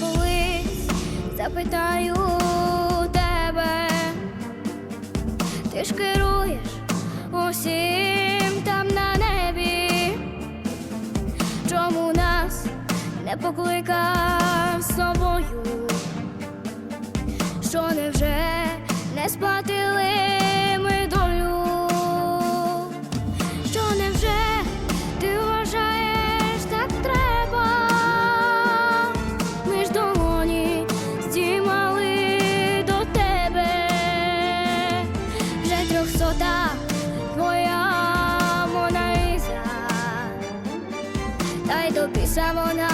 колись запитаю тебе. Ти ж керуєш усім там на небі. Чому нас не покликав з собою? Що невже не сплатили та й до вона,